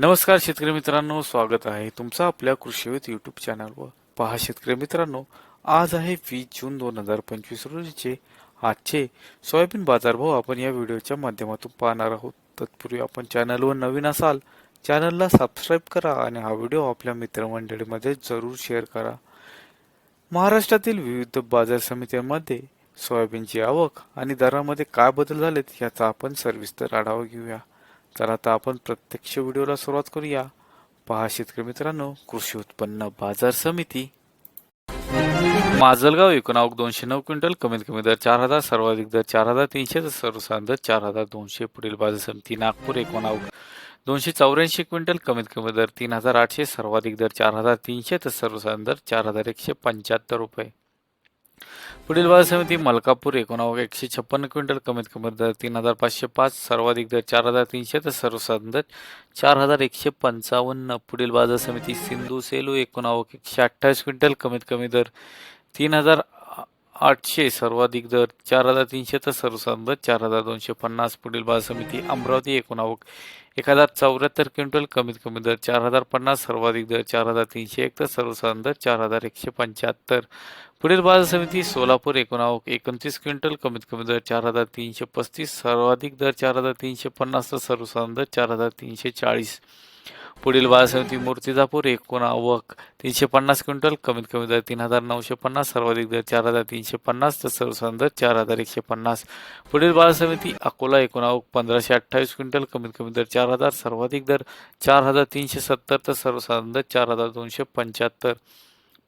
नमस्कार शेतकरी मित्रांनो स्वागत आहे तुमचं आपल्या कृषीवित युट्यूब चॅनलवर पहा शेतकरी मित्रांनो आज आहे वीस जून दोन हजार पंचवीस रोजीचे आजचे सोयाबीन बाजारभाव. आपण या व्हिडिओच्या माध्यमातून पाहणार आहोत. तत्पूर्वी आपण चॅनलवर नवीन असाल चॅनलला सबस्क्राईब करा आणि हा व्हिडिओ आपल्या मित्रमंडळीमध्ये जरूर शेअर करा. महाराष्ट्रातील विविध बाजार समित्यांमध्ये सोयाबीनची आवक आणि दरामध्ये काय बदल झालेत याचा आपण सविस्तर आढावा घेऊया. तर आता आपण प्रत्यक्ष व्हिडिओला सुरुवात करूया. पहा शेतकरी मित्रांनो कृषी उत्पन्न बाजार समिती. माजलगाव एकूण आवक दोनशे नऊ क्विंटल कमीत कमी दर चार हजार सर्वाधिक दर चार हजार तीनशे तर सर्वसाधारण दर चार हजार दोनशे पुढील बाजार समिती नागपूर एकूण आवक दोनशे चौऱ्याऐंशी क्विंटल कमीत कमी दर तीन हजार आठशे सर्वाधिक दर चार हजार तीनशे तर सर्वसाधारण दर चार हजार एकशे पंच्याहत्तर रुपये. पुढील बाजार समिती मलकापूर एकोणावक एकशे छप्पन्न क्विंटल कमीत कमी दर तीन हजार पाचशे पाच सर्वाधिक दर चार हजार तीनशे तर सर्वसाधारण दर चार हजार एकशे पंचावन्न. पुढील बाजार समिती सिंधू सेलू एकोणावक एकशे अठ्ठावीस क्विंटल कमीत कमी दर तीन हजार आठशे सर्वाधिक दर चार हजार तीनशे तर सर्वसाधारण दर चार हजार दोनशे पन्नास पुढील बाजार समिती अमरावती एकोणावक एक हजार चौऱ्याहत्तर क्विंटल कमीत कमी दर चार हजार पन्नास सर्वाधिक दर चार हजार तीनशे एक तर सर्वसाधारण दर चार हजार एकशे पंच्याहत्तर. पुढील बाजार समिती सोलापूर एकोणावक एकोणतीस क्विंटल कमीत कमी दर चार हजार तीनशे पस्तीस सर्वाधिक दर चार हजार तीनशे पन्नास तर सर्वसाधारण दर चार हजार तीनशे चाळीस. पुढील बाजार समिती मूर्तिजापूर एकोणावक तीनशे पन्नास क्विंटल कमीत कमी दर तीन हजार नऊशे पन्नास सर्वाधिक दर चार हजार तीनशे पन्नास तर सर्वसाधारण दर चार हजार एकशे पन्नास. पुढील बाजार समिती अकोला एकोणावक पंधराशे अठ्ठावीस क्विंटल कमीत कमी दर चार हजार सर्वाधिक दर चार हजार तीनशे सत्तर तर सर्वसाधारण दर चार हजार दोनशे पंच्याहत्तर.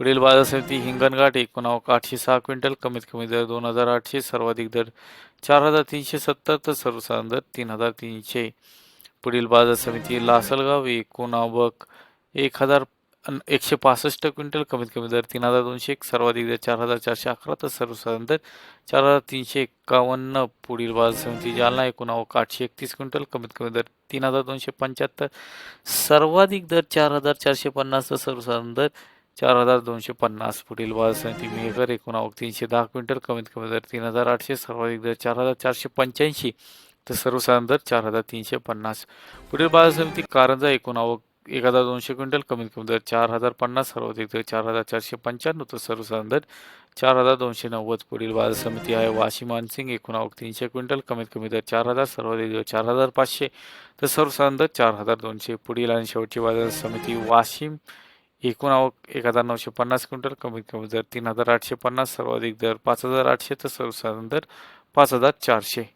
पुढील बाजार समिती हिंगणघाट एकोणावक आठशे सहा क्विंटल कमीत कमी दर दोन हजार आठशे सर्वाधिक दर चार हजार तीनशे सत्तर तर सर्वसाधारण दर तीन हजार तीनशे. पुढील बाजार समिती लासलगाव एकूण आवक एक हजार एकशे पासष्ट क्विंटल कमीत कमी दर तीन हजार दोनशे एक सर्वाधिक दर चार हजार चारशे अकरा तर सर्वसाधारण दर चार हजार तीनशे एक्कावन्न पुढील बाजार समिती जालना एकोणावक आठशे एकतीस क्विंटल कमीत कमी दर तीन हजार दोनशे पंच्याहत्तर. सर्वाधिक दर चार हजार चारशे पन्नास तर सर्वसाधारण दर चार हजार दोनशे पन्नास. पुढील बाजार समिती मेघर आवक तीनशे दहा क्विंटल कमीत कमी दर तीन हजार आठशे सर्वाधिक दर चार हजार चारशे पंच्याऐंशी. तर सर्वसाधारण दर चार हजार तीनशे पन्नास. पुढील बाजार समिती कारंजा एकोणावक एक हजार दोनशे क्विंटल कमीत कमी दर चार हजार पन्नास सर्वाधिक दर चार हजार चारशे पंच्याण्णव तर सर्वसाधारण दर चार हजार दोनशे नव्वद. पुढील बाजार समिती आहे वाशिम मानसिंग एकोणावक तीनशे क्विंटल कमीत कमी दर चार हजार सर्वाधिक दर चार हजार पाचशे. तर सर्वसाधारण दर चार हजार दोनशे. पुढील आणि शेवटची बाजार समिती वाशिम एकोणावक एक हजार नऊशे पन्नास क्विंटल कमीत कमी दर तीन हजार आठशे पन्नास सर्वाधिक दर पाच हजार आठशे तर सर्वसाधारण दर पाच हजार चारशे.